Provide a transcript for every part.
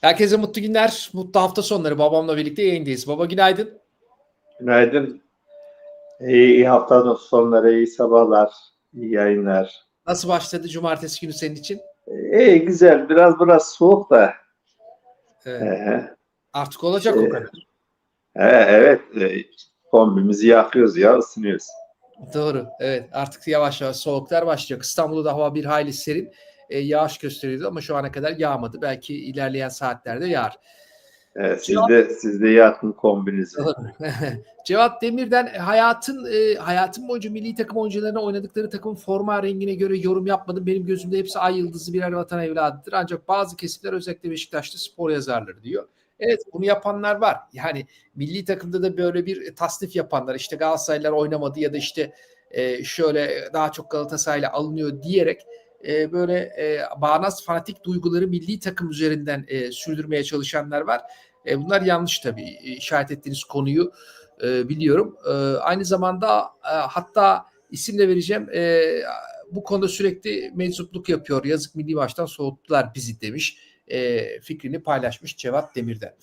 Herkese mutlu günler, mutlu hafta sonları. Babamla birlikte yayındayız. Baba günaydın. Günaydın. İyi, iyi hafta sonları, iyi sabahlar, iyi yayınlar. Nasıl başladı cumartesi günü senin için? İyi, güzel. Biraz biraz soğuk da. Ee, Ee, artık olacak o Ee, kadar. e, evet, e, kombimizi yakıyoruz ya, ısınıyoruz. Doğru. Evet. Artık yavaş yavaş soğuklar başlayacak. İstanbul'da da hava bir hayli serin. Ee, yağış gösteriyordu ama şu ana kadar yağmadı. Belki ilerleyen saatlerde yağar. Evet, siz de, siz de yakın kombinizi. Cevat Demir'den hayatın e, hayatın boyunca milli takım oyuncularına oynadıkları takım forma rengine göre yorum yapmadım. Benim gözümde hepsi ay yıldızı birer vatan evladıdır. Ancak bazı kesimler özellikle Beşiktaş'ta spor yazarları diyor. Evet bunu yapanlar var. Yani milli takımda da böyle bir tasnif yapanlar işte Galatasaraylılar oynamadı ya da işte e, şöyle daha çok Galatasaray'la alınıyor diyerek e, böyle e, bağnaz fanatik duyguları milli takım üzerinden e, sürdürmeye çalışanlar var. E, bunlar yanlış tabii. E, işaret ettiğiniz konuyu e, biliyorum. E, aynı zamanda e, hatta isim de vereceğim. E, bu konuda sürekli mensupluk yapıyor. Yazık milli maçtan soğuttular bizi demiş. E, fikrini paylaşmış Cevat Demir'den.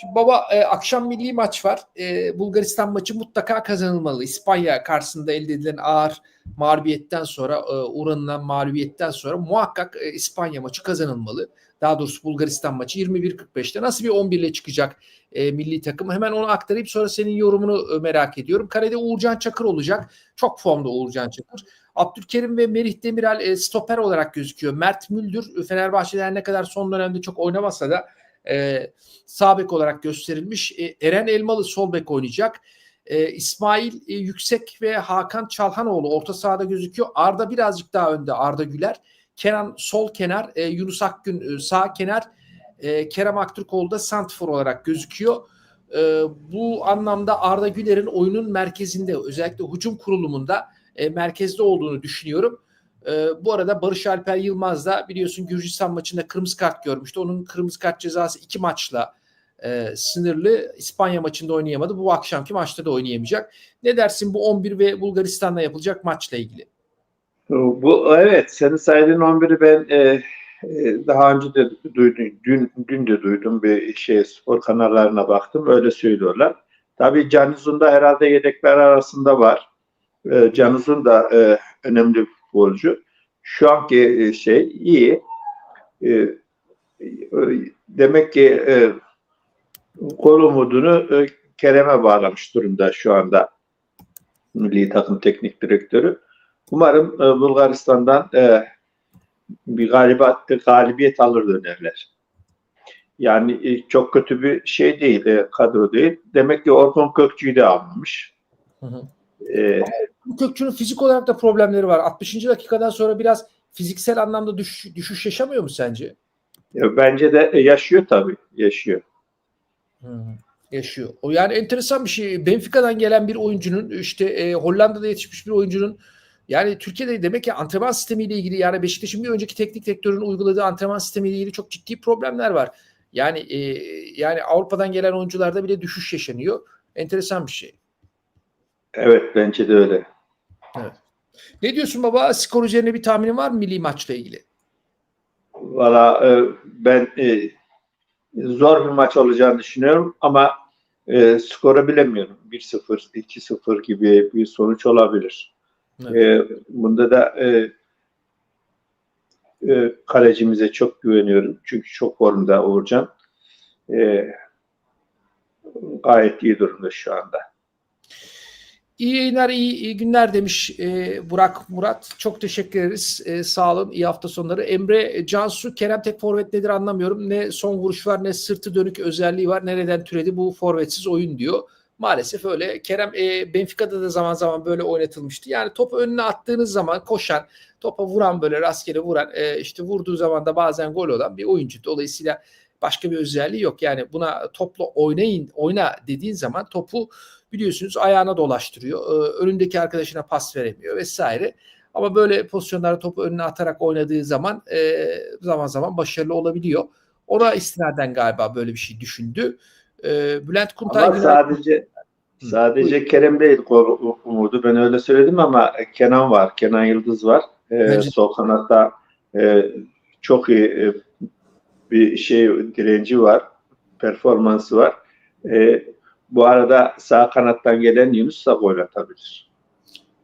Şimdi baba e, akşam milli maç var. E, Bulgaristan maçı mutlaka kazanılmalı. İspanya karşısında elde edilen ağır mağlubiyetten sonra e, uğranılan mağlubiyetten sonra muhakkak e, İspanya maçı kazanılmalı. Daha doğrusu Bulgaristan maçı 21.45'te nasıl bir 11 ile çıkacak e, milli takım? Hemen onu aktarayım sonra senin yorumunu e, merak ediyorum. Karede Uğurcan Çakır olacak. Çok formda Uğurcan Çakır. Abdülkerim ve Merih Demiral e, stoper olarak gözüküyor. Mert Müldür Fenerbahçe'den ne kadar son dönemde çok oynamasa da e, sağ olarak gösterilmiş. E, Eren Elmalı sol bek oynayacak. E, İsmail e, Yüksek ve Hakan Çalhanoğlu orta sahada gözüküyor. Arda birazcık daha önde Arda Güler. Kenan sol kenar, e, Yunus Akgün e, sağ kenar, e, Kerem Aktürkoğlu da santfor olarak gözüküyor. E, bu anlamda Arda Güler'in oyunun merkezinde özellikle hücum kurulumunda e, merkezde olduğunu düşünüyorum. E, bu arada Barış Alper Yılmaz da biliyorsun Gürcistan maçında kırmızı kart görmüştü. Onun kırmızı kart cezası iki maçla e, sınırlı. İspanya maçında oynayamadı. Bu akşamki maçta da oynayamayacak. Ne dersin bu 11 ve Bulgaristan'la yapılacak maçla ilgili? Bu evet, senin saydığın 11'i ben e, e, daha önce de duydum, dün, dün de duydum bir şey spor kanallarına baktım, öyle söylüyorlar. Tabii Canizun da herhalde yedekler arasında var. E, Canizun da e, önemli futbolcu. Şu anki e, şey iyi. E, e, demek ki gol umudunu Kerem'e bağlamış durumda şu anda milli takım teknik direktörü. Umarım Bulgaristan'dan bir galibiyet, galibiyet alır dönerler. Yani çok kötü bir şey değil, kadro değil. Demek ki Orkun Kökçü'yü de almamış. Hı hı. E, Bu Kökçü'nün fizik olarak da problemleri var. 60. dakikadan sonra biraz fiziksel anlamda düş, düşüş yaşamıyor mu sence? e, bence de e, yaşıyor tabii, yaşıyor. Yaşıyor. O yani enteresan bir şey. Benfica'dan gelen bir oyuncunun işte e, Hollanda'da yetişmiş bir oyuncunun yani Türkiye'de demek ki antrenman sistemiyle ilgili yani Beşiktaş'ın bir önceki teknik direktörün uyguladığı antrenman sistemiyle ilgili çok ciddi problemler var. Yani e, yani Avrupa'dan gelen oyuncularda bile düşüş yaşanıyor. Enteresan bir şey. Evet, bence de öyle. Ne diyorsun baba? Skor üzerine bir tahminin var mı milli maçla ilgili? Valla e, ben e, zor bir maç olacağını düşünüyorum ama e, skoru bilemiyorum. 1-0, 2-0 gibi bir sonuç olabilir. Evet. E, bunda da e, e, kalecimize çok güveniyorum. Çünkü çok formda Uğurcan. E, gayet iyi durumda şu anda. İyi yayınlar, iyi, iyi günler demiş e, Burak Murat. Çok teşekkür ederiz. E, sağ olun. İyi hafta sonları. Emre Cansu, Kerem tek forvet nedir anlamıyorum. Ne son vuruş var ne sırtı dönük özelliği var. Nereden türedi bu forvetsiz oyun diyor. Maalesef öyle. Kerem e, Benfica'da da zaman zaman böyle oynatılmıştı. Yani topu önüne attığınız zaman koşan, topa vuran böyle rastgele vuran, e, işte vurduğu zaman da bazen gol olan bir oyuncu. Dolayısıyla başka bir özelliği yok. Yani buna topla oynayın, oyna dediğin zaman topu biliyorsunuz ayağına dolaştırıyor. Ee, önündeki arkadaşına pas veremiyor vesaire. Ama böyle pozisyonlarda topu önüne atarak oynadığı zaman e, zaman zaman başarılı olabiliyor. Ona istinaden galiba böyle bir şey düşündü. E, Bülent Kuntay Ama sadece sadece Kerem değil umudu. Ben öyle söyledim ama Kenan var. Kenan Yıldız var. E, Bence- sol kanatta e, çok iyi e, bir şey direnci var, performansı var. E, bu arada sağ kanattan gelen Yunus da gol atabilir.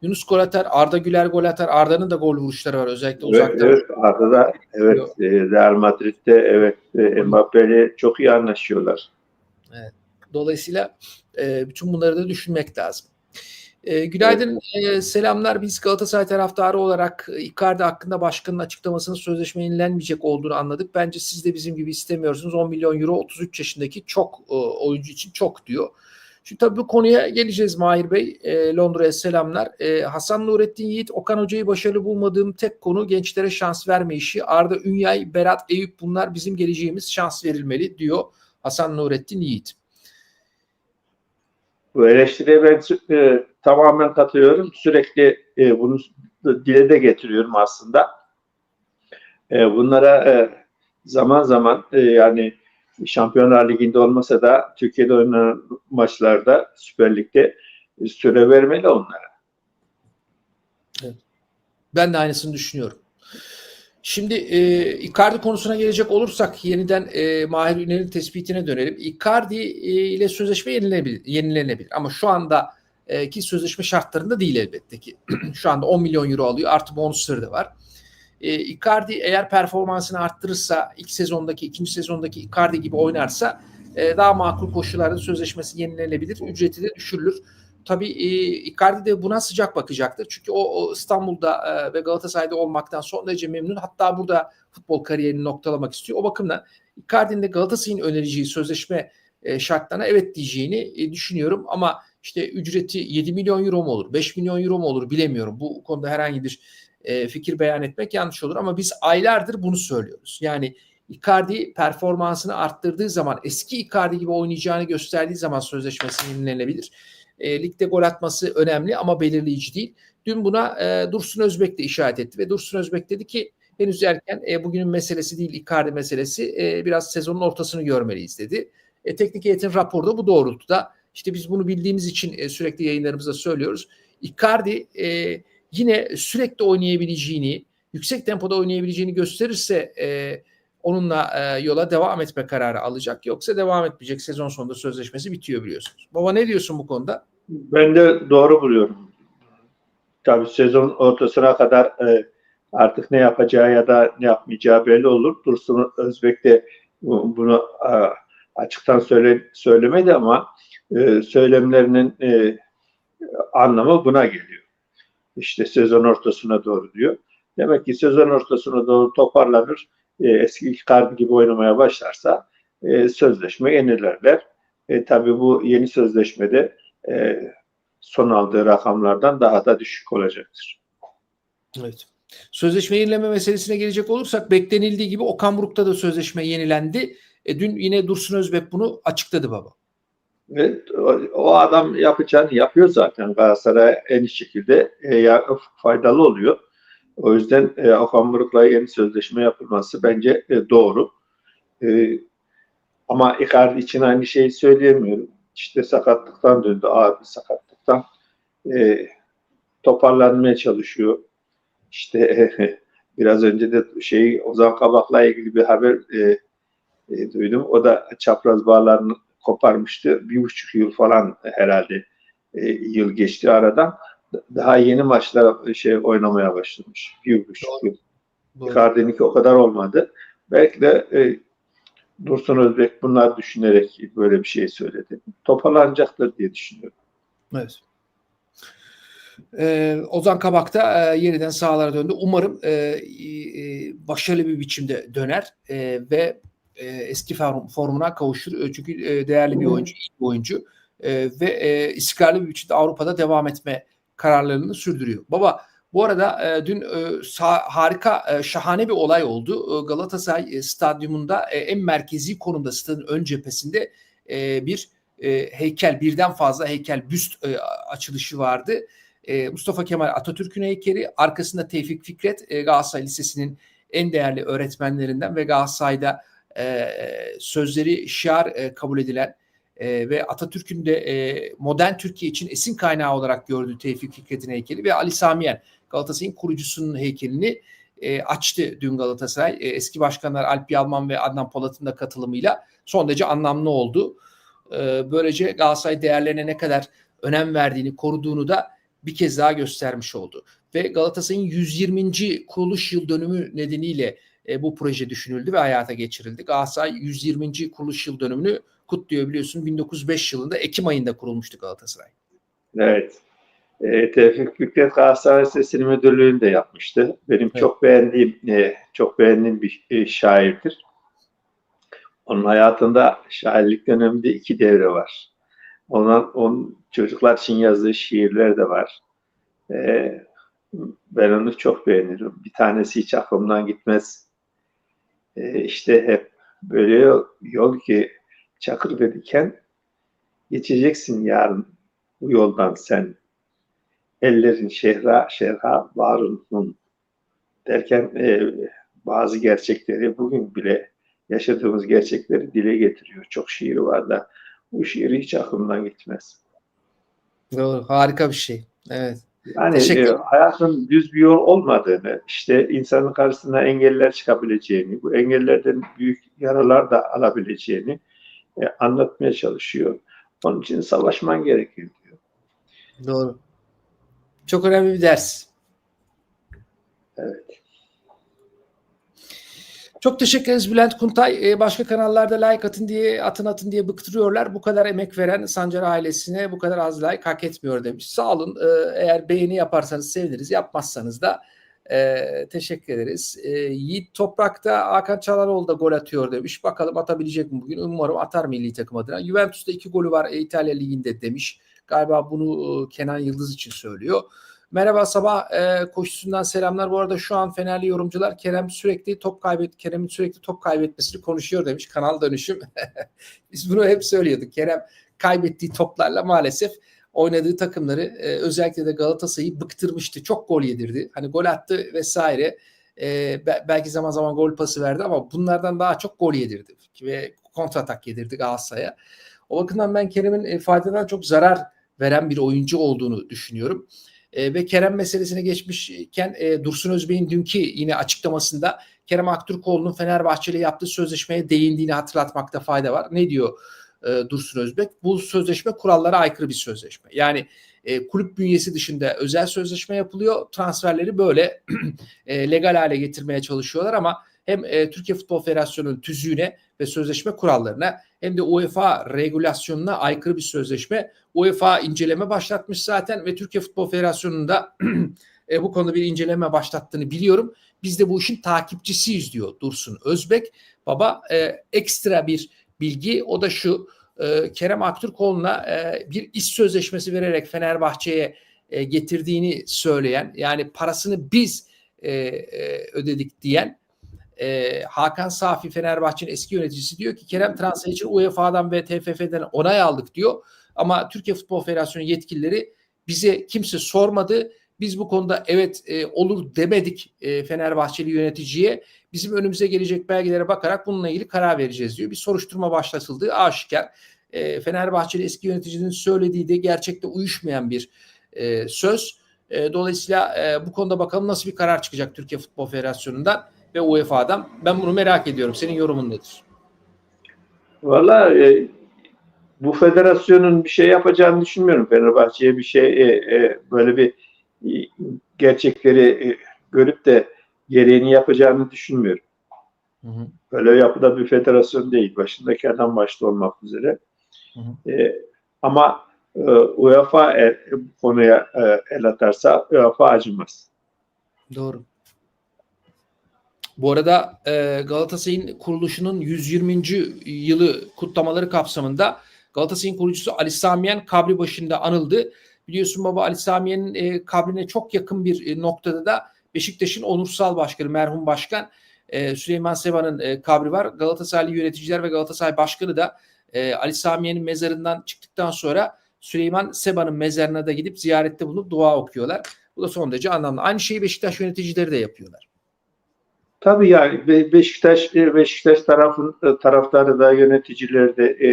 Yunus gol atar, Arda Güler gol atar. Arda'nın da gol vuruşları var özellikle Evet, uzaktan. evet Arda da evet Real Madrid'de evet e, Mbappe'yle çok iyi anlaşıyorlar. Dolayısıyla e, bütün bunları da düşünmek lazım. E, günaydın, e, selamlar. Biz Galatasaray taraftarı olarak e, Icardi hakkında başkanın açıklamasının sözleşme yenilenmeyecek olduğunu anladık. Bence siz de bizim gibi istemiyorsunuz. 10 milyon euro 33 yaşındaki çok e, oyuncu için çok diyor. Şimdi tabii bu konuya geleceğiz Mahir Bey. E, Londra'ya selamlar. E, Hasan Nurettin Yiğit, Okan Hoca'yı başarılı bulmadığım tek konu gençlere şans verme işi. Arda Ünyay, Berat Eyüp bunlar bizim geleceğimiz şans verilmeli diyor Hasan Nurettin Yiğit. Bu eleştiriye ben e, tamamen katılıyorum. Sürekli e, bunu dile de getiriyorum aslında. E, bunlara e, zaman zaman e, yani Şampiyonlar Ligi'nde olmasa da Türkiye'de oynanan maçlarda Süper Lig'de e, süre vermeli onlara. Ben de aynısını düşünüyorum. Şimdi e, Icardi konusuna gelecek olursak yeniden e, Mahir Ünal'in tespitine dönelim. Icardi e, ile sözleşme yenilenebilir, yenilenebilir. ama şu anda e, ki sözleşme şartlarında değil elbette ki. şu anda 10 milyon euro alıyor artı bonusları da var. E, Icardi eğer performansını arttırırsa ilk sezondaki ikinci sezondaki Icardi gibi oynarsa e, daha makul koşullarda sözleşmesi yenilenebilir. Ücreti de düşürülür. Tabii e, Icardi de buna sıcak bakacaktır. Çünkü o, o İstanbul'da e, ve Galatasaray'da olmaktan son derece memnun. Hatta burada futbol kariyerini noktalamak istiyor. O bakımdan Icardi'nin de Galatasaray'ın önereceği sözleşme e, şartlarına evet diyeceğini e, düşünüyorum. Ama işte ücreti 7 milyon euro mu olur, 5 milyon euro mu olur bilemiyorum. Bu konuda herhangi bir e, fikir beyan etmek yanlış olur. Ama biz aylardır bunu söylüyoruz. Yani Icardi performansını arttırdığı zaman eski Icardi gibi oynayacağını gösterdiği zaman sözleşmesi yenilenebilir. E, ligde gol atması önemli ama belirleyici değil. Dün buna e, Dursun Özbek de işaret etti ve Dursun Özbek dedi ki henüz erken e, bugünün meselesi değil Icardi meselesi e, biraz sezonun ortasını görmeliyiz dedi. E, teknik heyetin raporu da bu doğrultuda. İşte biz bunu bildiğimiz için e, sürekli yayınlarımızda söylüyoruz. Icardi e, yine sürekli oynayabileceğini, yüksek tempoda oynayabileceğini gösterirse e, onunla e, yola devam etme kararı alacak. Yoksa devam etmeyecek. Sezon sonunda sözleşmesi bitiyor biliyorsunuz. Baba ne diyorsun bu konuda? Ben de doğru buluyorum. Tabii sezon ortasına kadar e, artık ne yapacağı ya da ne yapmayacağı belli olur. Dursun Özbek de bu- bunu e, açıktan söyle, söylemedi ama e, söylemlerinin e, anlamı buna geliyor. İşte sezon ortasına doğru diyor. Demek ki sezon ortasına doğru toparlanır. E, eski Icardi gibi oynamaya başlarsa e, sözleşme yenilerler. E, tabii bu yeni sözleşmede e, son aldığı rakamlardan daha da düşük olacaktır. Evet. Sözleşme yenileme meselesine gelecek olursak beklenildiği gibi Okan Buruk'ta da sözleşme yenilendi. E, dün yine Dursun Özbek bunu açıkladı baba. Ve o, adam yapacağını yapıyor zaten Galatasaray'a en iyi şekilde e, faydalı oluyor. O yüzden e, Okan Buruk'la yeni sözleşme yapılması bence e, doğru. E, ama Icardi için aynı şeyi söyleyemiyorum. İşte sakatlıktan döndü, ağır sakatlıktan. E, toparlanmaya çalışıyor. İşte biraz önce de şey Ozan Kabak'la ilgili bir haber e, e, duydum. O da çapraz bağlarını koparmıştı. Bir buçuk yıl falan herhalde e, yıl geçti aradan. Daha yeni maçlar şey oynamaya başlamış. Bir buçuk Doğru. yıl. Icardi'ninki o kadar olmadı. Belki de e, Dursun Özbek bunlar düşünerek böyle bir şey söyledi. Toparlanacaktır diye düşünüyorum. Evet. Ee, Ozan Kabak da e, yeniden sahalara döndü. Umarım e, e, başarılı bir biçimde döner e, ve e, eski form, formuna kavuşur. E, çünkü e, değerli bir oyuncu, iyi bir oyuncu e, ve e, istikrarlı bir biçimde Avrupa'da devam etme kararlarını sürdürüyor. Baba bu arada e, dün e, sah- harika, e, şahane bir olay oldu. E, Galatasaray e, stadyumunda e, en merkezi konumda stadın ön cephesinde e, bir e, heykel, birden fazla heykel, büst e, açılışı vardı. E, Mustafa Kemal Atatürk'ün heykeli, arkasında Tevfik Fikret, e, Galatasaray Lisesi'nin en değerli öğretmenlerinden ve Galatasaray'da e, sözleri şiar e, kabul edilen e, ve Atatürk'ün de e, modern Türkiye için esin kaynağı olarak gördüğü Tevfik Fikret'in heykeli ve Ali Samiyen Galatasaray'ın kurucusunun heykelini e, açtı dün Galatasaray. E, eski başkanlar Alp Yalman ve Adnan Polat'ın da katılımıyla son derece anlamlı oldu. E, böylece Galatasaray değerlerine ne kadar önem verdiğini, koruduğunu da bir kez daha göstermiş oldu. Ve Galatasaray'ın 120. kuruluş yıl dönümü nedeniyle e, bu proje düşünüldü ve hayata geçirildi. Galatasaray 120. kuruluş yıl dönümünü kutluyor biliyorsun. 1905 yılında Ekim ayında kurulmuştu Galatasaray. Evet. E, Tevfik Fikret Galatasaray Sesini Müdürlüğü'nü de yapmıştı. Benim Evet. çok beğendiğim e, çok beğendiğim bir e, şairdir. Onun hayatında şairlik döneminde iki devre var. Onun, onun çocuklar için yazdığı şiirler de var. E, ben onu çok beğenirim. Bir tanesi hiç aklımdan gitmez. E, işte hep böyle yol, yol ki çakır ve diken geçeceksin yarın bu yoldan sen. Ellerin şehra şehra varın derken e, bazı gerçekleri bugün bile yaşadığımız gerçekleri dile getiriyor. Çok şiiri var da bu şiiri hiç aklımdan gitmez. Doğru. Harika bir şey. Evet. Yani e, hayatın düz bir yol olmadığını, işte insanın karşısına engeller çıkabileceğini, bu engellerden büyük yaralar da alabileceğini e, anlatmaya çalışıyor. Onun için savaşman gerekiyor diyor. Doğru. Çok önemli bir ders. Evet. Çok teşekkür ederiz Bülent Kuntay. Ee, başka kanallarda like atın diye atın atın diye bıktırıyorlar. Bu kadar emek veren Sancar ailesine bu kadar az like hak etmiyor demiş. Sağ olun. Ee, eğer beğeni yaparsanız seviniriz. Yapmazsanız da e, teşekkür ederiz. Ee, Yiğit Toprak'ta Hakan Çalhanoğlu da gol atıyor demiş. Bakalım atabilecek mi bugün? Umarım atar milli takım adına. Juventus'ta iki golü var e, İtalya Ligi'nde demiş. Galiba bunu e, Kenan Yıldız için söylüyor. Merhaba sabah e, koşusundan selamlar. Bu arada şu an Fenerli yorumcular Kerem sürekli top kaybet Kerem'in sürekli top kaybetmesini konuşuyor demiş. Kanal dönüşüm. Biz bunu hep söylüyorduk. Kerem kaybettiği toplarla maalesef oynadığı takımları e, özellikle de Galatasaray'ı bıktırmıştı. Çok gol yedirdi. Hani gol attı vesaire. E, be- belki zaman zaman gol pası verdi ama bunlardan daha çok gol yedirdi ve kontratak yedirdi Galatasaray'a. O bakımdan ben Kerem'in e, faydadan çok zarar veren bir oyuncu olduğunu düşünüyorum. E, ve Kerem meselesine geçmişken e, Dursun Özbey'in dünkü yine açıklamasında Kerem Aktürkoğlu'nun Fenerbahçe ile yaptığı sözleşmeye değindiğini hatırlatmakta fayda var. Ne diyor e, Dursun Özbek? Bu sözleşme kurallara aykırı bir sözleşme. Yani e, kulüp bünyesi dışında özel sözleşme yapılıyor. Transferleri böyle e, legal hale getirmeye çalışıyorlar ama hem e, Türkiye Futbol Federasyonu'nun tüzüğüne ve sözleşme kurallarına hem de UEFA regülasyonuna aykırı bir sözleşme. UEFA inceleme başlatmış zaten ve Türkiye Futbol Federasyonu'nda e, bu konuda bir inceleme başlattığını biliyorum. Biz de bu işin takipçisiyiz diyor Dursun Özbek. Baba e, ekstra bir bilgi o da şu e, Kerem Aktürkoğlu'na e, bir iş sözleşmesi vererek Fenerbahçe'ye e, getirdiğini söyleyen yani parasını biz e, e, ödedik diyen e, Hakan Safi Fenerbahçe'nin eski yöneticisi diyor ki Kerem transfer için UEFA'dan ve TFF'den onay aldık diyor. Ama Türkiye Futbol Federasyonu yetkilileri bize kimse sormadı. Biz bu konuda evet e, olur demedik e, Fenerbahçeli yöneticiye. Bizim önümüze gelecek belgelere bakarak bununla ilgili karar vereceğiz diyor. Bir soruşturma başlatıldığı aşikar. E, Fenerbahçeli eski yöneticinin söylediği de gerçekte uyuşmayan bir e, söz. E, dolayısıyla e, bu konuda bakalım nasıl bir karar çıkacak Türkiye Futbol Federasyonu'ndan ve UEFA'dan. Ben bunu merak ediyorum. Senin yorumun nedir? Valla e, bu federasyonun bir şey yapacağını düşünmüyorum. Fenerbahçe'ye bir şey e, e, böyle bir e, gerçekleri e, görüp de gereğini yapacağını düşünmüyorum. Hı hı. Böyle yapıda bir federasyon değil. Başındaki adam başta olmak üzere. Hı E, ama e, UEFA e, konuya e, el atarsa UEFA acımaz. Doğru. Bu arada e, Galatasaray'ın kuruluşunun 120. yılı kutlamaları kapsamında Galatasaray'ın kurucusu Ali Samiyen kabri başında anıldı. Biliyorsun baba Ali Samiyen'in e, kabrine çok yakın bir e, noktada da Beşiktaş'ın onursal başkanı merhum başkan e, Süleyman Seba'nın e, kabri var. Galatasaraylı yöneticiler ve Galatasaray başkanı da e, Ali Samiyen'in mezarından çıktıktan sonra Süleyman Seba'nın mezarına da gidip ziyarette bulunup dua okuyorlar. Bu da son derece anlamlı. Aynı şeyi Beşiktaş yöneticileri de yapıyorlar. Tabii yani Be- Beşiktaş e, Beşiktaş tarafın e, taraftarı da yöneticileri de e,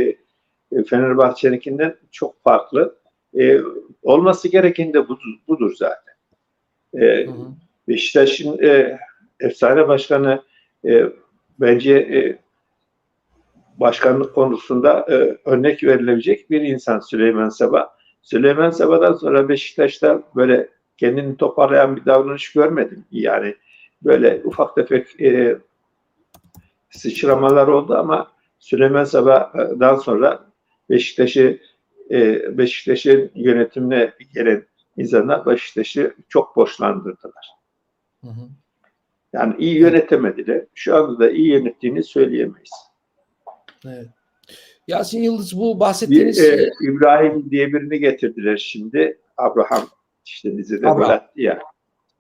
e, Fenerbahçe'ninkinden çok farklı. E, olması gereken de budur, budur zaten. E, Hı hı. Beşiktaş'ın e, efsane başkanı e, bence e, başkanlık konusunda e, örnek verilebilecek bir insan Süleyman Seba. Süleyman Seba'dan sonra Beşiktaş'ta böyle kendini toparlayan bir davranış görmedim. Yani böyle ufak tefek e, sıçramalar oldu ama Süleyman Seba'dan sonra Beşiktaş'ı e, Beşiktaş'ın yönetimine gelen insanlar Beşiktaş'ı çok borçlandırdılar. Hı hı. Yani iyi yönetemediler. Şu anda da iyi yönettiğini söyleyemeyiz. Evet. Yasin Yıldız bu Bir, bahsettiğiniz e, İbrahim diye birini getirdiler şimdi. Abraham işte dizide Abraham. ya.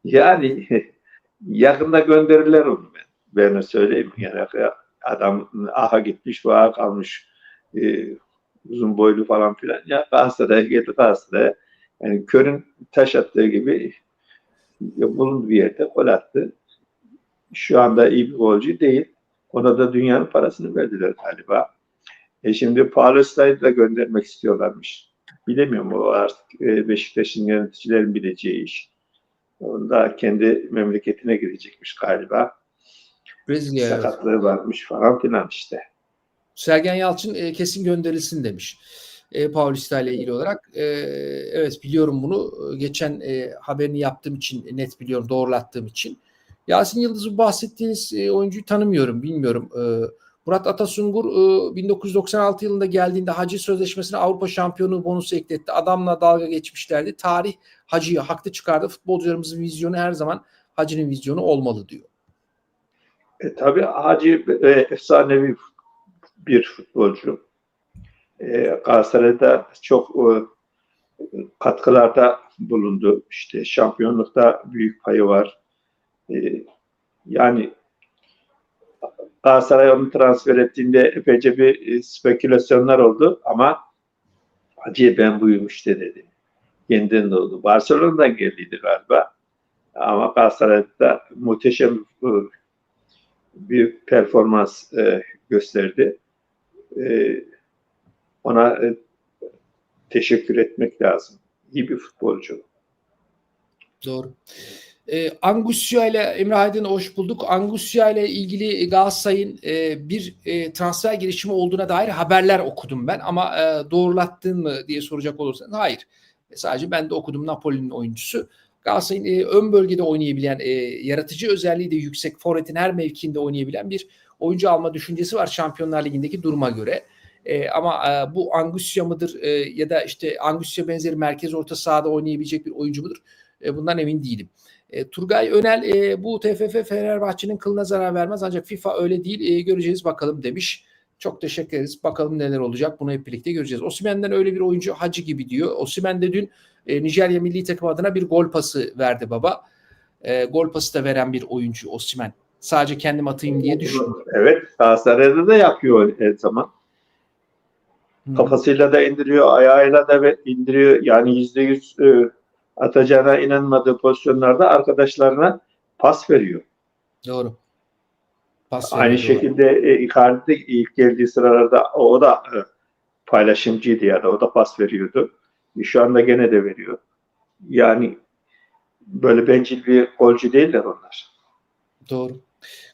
Yani yakında gönderirler onu ben. Ben öyle söyleyeyim. Yani adam aha gitmiş vaha kalmış. E, uzun boylu falan filan. Ya Galatasaray'a geldi Galatasaray'a. Yani körün taş attığı gibi bulundu bir yerde gol attı. Şu anda iyi bir golcü değil. Ona da dünyanın parasını verdiler galiba. E şimdi Paulista'yı da göndermek istiyorlarmış. Bilemiyorum o artık e, Beşiktaş'ın yöneticilerin bileceği iş. Onu da kendi memleketine gidecekmiş galiba. Brezilya'ya Sakatlığı varmış falan filan işte. Sergen Yalçın e, kesin gönderilsin demiş. E, Paulista ile ilgili olarak. E, evet biliyorum bunu. E, Geçen e, haberini yaptığım için net biliyorum, doğrulattığım için. Yasin Yıldız'ı bahsettiğiniz e, oyuncuyu tanımıyorum, bilmiyorum. E, Murat Atasungur e, 1996 yılında geldiğinde Hacı Sözleşmesi'ne Avrupa Şampiyonu bonusu ekletti. Adamla dalga geçmişlerdi. Tarih Hacı'yı haklı çıkardı. Futbolcularımızın vizyonu her zaman Hacı'nın vizyonu olmalı diyor. E, tabii Hacı e, efsanevi bir futbolcu. E, Galatasaray'da çok e, katkılarda bulundu. İşte şampiyonlukta büyük payı var. E, yani Galatasaray onu transfer ettiğinde epeyce bir e, spekülasyonlar oldu ama Hacı'ya ben buyum işte dedi. Yeniden doğdu. Barcelona'dan geldiydi galiba. Ama Galatasaray'da muhteşem e, bir performans e, gösterdi. Ona teşekkür etmek lazım. İyi bir futbolcu. Doğru. E, Angusya ile Emre Aydın'ı hoş bulduk. Angusya ile ilgili Galatasaray'ın e, bir e, transfer girişimi olduğuna dair haberler okudum ben. Ama e, doğrulattın mı diye soracak olursanız hayır. E, sadece ben de okudum Napoli'nin oyuncusu. Galatasaray'ın e, ön bölgede oynayabilen, e, yaratıcı özelliği de yüksek, forvetin her mevkinde oynayabilen bir oyuncu alma düşüncesi var Şampiyonlar Ligi'ndeki duruma göre. E, ama e, bu Angusya mıdır e, ya da işte Angusya benzeri merkez orta sahada oynayabilecek bir oyuncu mudur? E, bundan emin değilim. E, Turgay Önel e, bu TFF Fenerbahçe'nin kılına zarar vermez ancak FIFA öyle değil e, göreceğiz bakalım demiş. Çok teşekkür ederiz. Bakalım neler olacak. Bunu hep birlikte göreceğiz. Osimhen'den öyle bir oyuncu hacı gibi diyor. Osimhen de dün e, Nijerya milli takım adına bir gol pası verdi baba. E, gol pası da veren bir oyuncu Osimhen. Sadece kendim atayım diye düşündüm. Evet, Galatasaray'da da yapıyor her zaman. Kafasıyla da indiriyor, ayağıyla da indiriyor. Yani yüzde yüz e, atacağına inanmadığı pozisyonlarda arkadaşlarına pas veriyor. Doğru. Pas Aynı doğru. şekilde e, Icardi de ilk geldiği sıralarda o, o da e, paylaşımcıydı yani o da pas veriyordu. E, Şu anda gene de veriyor. Yani böyle bencil bir golcü değiller onlar. Doğru.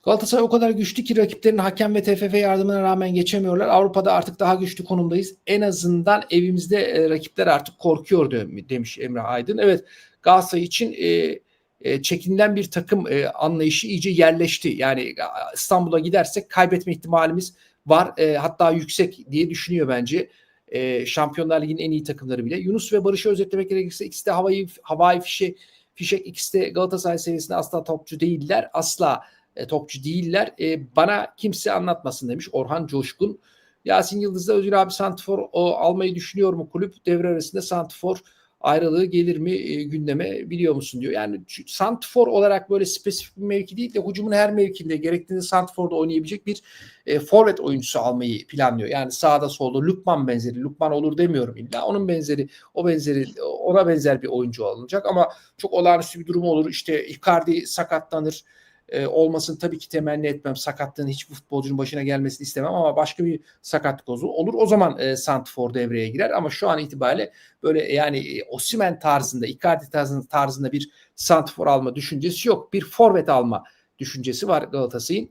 Galatasaray o kadar güçlü ki rakiplerin hakem ve TFF yardımına rağmen geçemiyorlar. Avrupa'da artık daha güçlü konumdayız. En azından evimizde e, rakipler artık korkuyor de- demiş Emre Aydın. Evet Galatasaray için e, e, çekinilen bir takım e, anlayışı iyice yerleşti. Yani İstanbul'a gidersek kaybetme ihtimalimiz var. E, hatta yüksek diye düşünüyor bence. E, Şampiyonlar Ligi'nin en iyi takımları bile. Yunus ve Barış'ı özetlemek gerekirse ikisi de havayı, havai fişe, fişek ikisi de Galatasaray seviyesinde asla topçu değiller. Asla e, topçu değiller. E, bana kimse anlatmasın demiş Orhan Coşkun. Yasin Yıldız'da Özgür abi Santifor o, almayı düşünüyor mu kulüp? Devre arasında Santifor ayrılığı gelir mi e, gündeme biliyor musun diyor. Yani Santifor olarak böyle spesifik bir mevki değil de hücumun her mevkinde gerektiğinde Santifor'da oynayabilecek bir e, forvet oyuncusu almayı planlıyor. Yani sağda solda Lukman benzeri, Lukman olur demiyorum illa. Onun benzeri, o benzeri, ona benzer bir oyuncu alınacak ama çok olağanüstü bir durum olur. İşte Icardi sakatlanır e, olmasını tabii ki temenni etmem. Sakatlığın hiçbir futbolcunun başına gelmesini istemem ama başka bir sakatlık olur. olur. O zaman e, Santifor devreye girer ama şu an itibariyle böyle yani e, Osimhen tarzında, Icardi tarzında, tarzında bir Santifor alma düşüncesi yok. Bir forvet alma düşüncesi var Galatasaray'ın.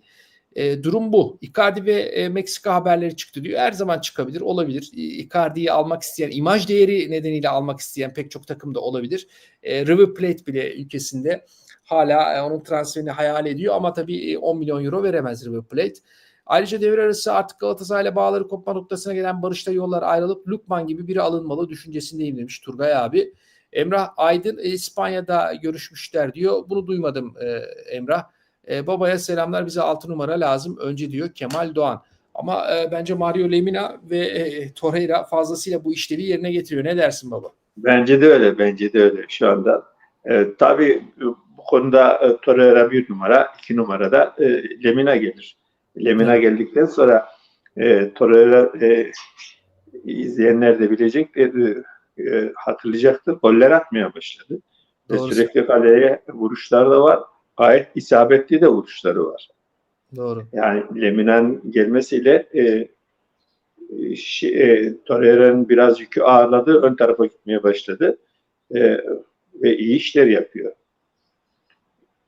E, durum bu. Icardi ve e, Meksika haberleri çıktı diyor. Her zaman çıkabilir, olabilir. E, Icardi'yi almak isteyen, imaj değeri nedeniyle almak isteyen pek çok takım da olabilir. E, River Plate bile ülkesinde hala e, onun transferini hayal ediyor ama tabii e, 10 milyon euro veremez River Plate. Ayrıca devre arası artık Galatasaray'la bağları kopma noktasına gelen Barış'ta yollar ayrılıp Lukman gibi biri alınmalı düşüncesindeyim demiş Turgay abi. Emrah Aydın e, İspanya'da görüşmüşler diyor. Bunu duymadım e, Emrah. E, babaya selamlar bize 6 numara lazım önce diyor Kemal Doğan. Ama e, bence Mario Lemina ve e, Torreira fazlasıyla bu işlevi yerine getiriyor. Ne dersin baba? Bence de öyle, bence de öyle şu anda. E, tabii bu konuda e, Torreira bir numara, iki numarada e, Lemina gelir. Lemina geldikten sonra e, Torreira e, izleyenler de bilecek, e, e, hatırlayacaktır. Goller atmaya başladı. Ve Doğru. sürekli kaleye vuruşlar da var. Gayet isabetli de vuruşları var. Doğru. Yani Lemina'nın gelmesiyle e, e, Torreira'nın biraz yükü ağırladı. Ön tarafa gitmeye başladı. E, ve iyi işler yapıyor.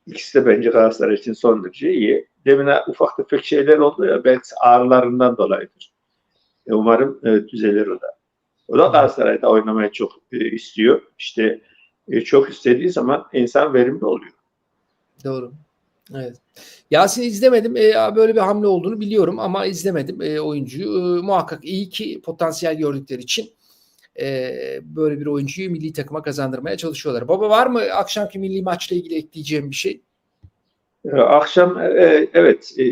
İkisi de bence Galatasaray için son derece iyi. Lemina ufak tefek şeyler oldu ya belki ağrılarından dolayıdır. E, umarım e, düzelir o da. O da Galatasaray'da oynamayı çok e, istiyor. İşte e, çok istediği zaman insan verimli oluyor. Doğru. Evet. Yasin izlemedim. E, böyle bir hamle olduğunu biliyorum ama izlemedim e, oyuncuyu. E, muhakkak iyi ki potansiyel gördükleri için e, böyle bir oyuncuyu milli takıma kazandırmaya çalışıyorlar. Baba var mı akşamki milli maçla ilgili ekleyeceğim bir şey? Akşam e, evet e,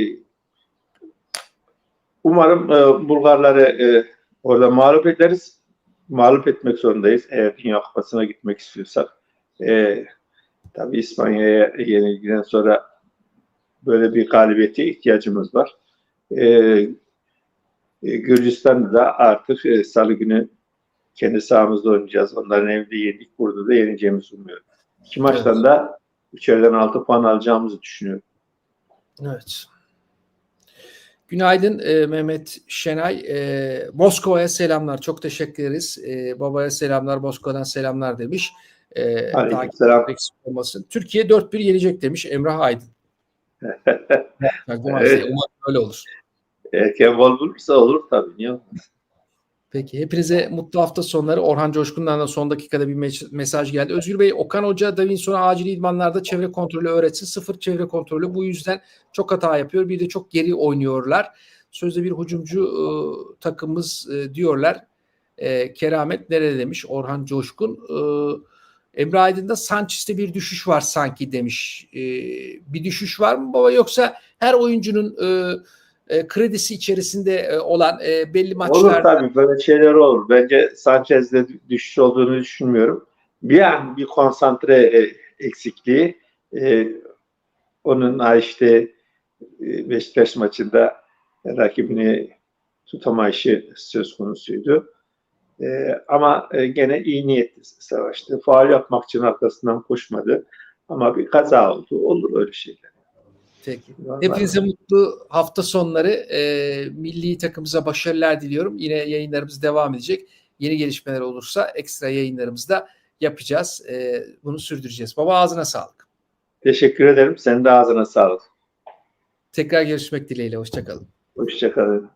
umarım e, Bulgarları e, orada mağlup ederiz. Mağlup etmek zorundayız eğer Dünya Kupası'na gitmek istiyorsak. E, tabii İspanya'ya yenilgiden sonra böyle bir galibiyete ihtiyacımız var. E, e, Gürcistan'da da artık e, Salı günü kendi sahamızda oynayacağız. Onların evinde yendik. Burada da yeneceğimizi umuyorum. İki maçtan da içeriden 6 puan alacağımızı düşünüyorum. Evet. Günaydın e, Mehmet Şenay. E, Moskova'ya selamlar. Çok teşekkür ederiz. E, babaya selamlar, Moskova'dan selamlar demiş. E, takip eksik olmasın. Türkiye 4-1 yenecek demiş Emrah Aydın. Umarım Evet. öyle olur. Erken gol bulursa olur tabii. Niye olmaz? Peki hepinize mutlu hafta sonları. Orhan Coşkun'dan da son dakikada bir mes- mesaj geldi. Özgür Bey, Okan Hoca Davinson'a acil idmanlarda çevre kontrolü öğretsin. Sıfır çevre kontrolü. Bu yüzden çok hata yapıyor. Bir de çok geri oynuyorlar. Sözde bir hücumcu e, takımımız e, diyorlar. E, keramet nerede demiş Orhan Coşkun. E, Emre Aydın'da Sanchez'te bir düşüş var sanki demiş. E, bir düşüş var mı baba yoksa her oyuncunun e, e, kredisi içerisinde e, olan e, belli Olur maçlarda tabii böyle şeyler olur. Bence Sanchez'de düşüş olduğunu düşünmüyorum. Bir an bir konsantre e, eksikliği e, onun işte e, Beşiktaş maçında rakibini tutamayışı söz konusuydu. E, ama e, gene iyi niyetli savaştı. Faal yapmak için arkasından koşmadı. Ama bir kaza oldu. Olur öyle şeyler. Peki. Normal. Hepinize mutlu hafta sonları. Ee, milli takımımıza başarılar diliyorum. Yine yayınlarımız devam edecek. Yeni gelişmeler olursa ekstra yayınlarımızı da yapacağız. Ee, bunu sürdüreceğiz. Baba ağzına sağlık. Teşekkür ederim. Senin de ağzına sağlık. Tekrar görüşmek dileğiyle. Hoşçakalın. Hoşçakalın.